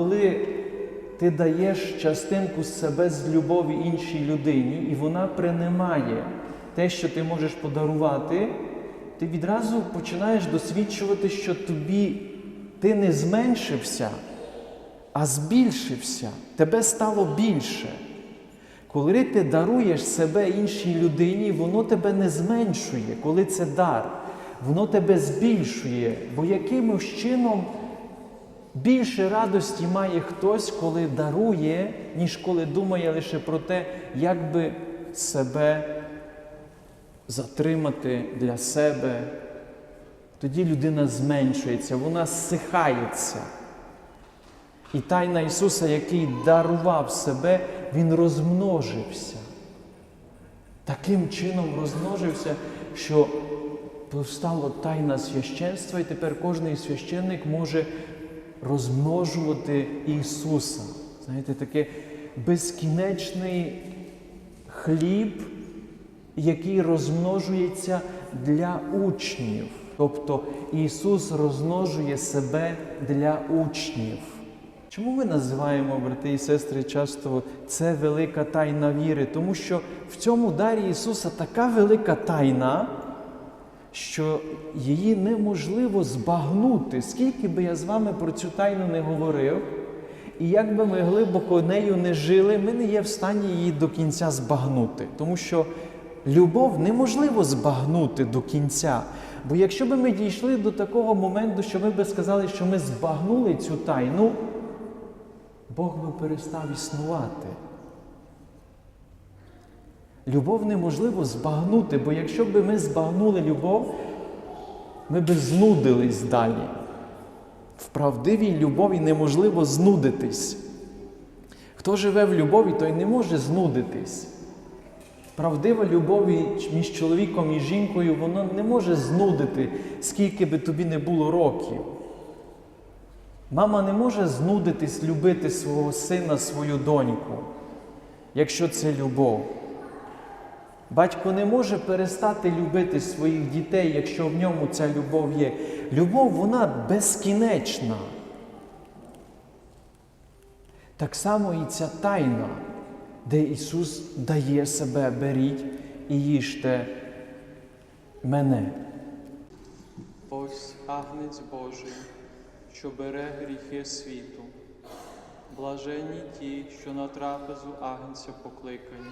Коли ти даєш частинку себе з любові іншій людині, і вона приймає те, що ти можеш подарувати, ти відразу починаєш досвідчувати, що тобі ти не зменшився, а збільшився. Тебе стало більше. Коли ти даруєш себе іншій людині, воно тебе не зменшує, коли це дар, воно тебе збільшує, бо якимось чином більше радості має хтось, коли дарує, ніж коли думає лише про те, як би себе затримати для себе. Тоді людина зменшується, вона зсихається. І тайна Ісуса, який дарував себе, Він розмножився. Таким чином розмножився, що повстала тайна священства, і тепер кожен священник може розмножувати Ісуса. Знаєте, таке безкінечний хліб, який розмножується для учнів. Тобто Ісус розмножує себе для учнів. Чому ми називаємо, брати і сестри, часто це велика тайна віри? Тому що в цьому дарі Ісуса така велика тайна, що її неможливо збагнути, скільки би я з вами про цю тайну не говорив, і як би ми глибоко нею не жили, ми не є в стані її до кінця збагнути. Тому що любов неможливо збагнути до кінця. Бо якщо б ми дійшли до такого моменту, що ми би сказали, що ми збагнули цю тайну, Бог би перестав існувати. Любов неможливо збагнути, бо якщо б ми збагнули любов, ми б знудились далі. В правдивій любові неможливо знудитись. Хто живе в любові, той не може знудитись. Правдива любов між чоловіком і жінкою, воно не може знудити, скільки би тобі не було років. Мама не може знудитись любити свого сина, свою доньку, якщо це любов. Батько не може перестати любити своїх дітей, якщо в ньому ця любов є. Любов, вона безкінечна. Так само і ця тайна, де Ісус дає себе, беріть і їжте мене. Ось агнець Божий, що бере гріхи світу. Блаженні ті, що на трапезу агнця покликані.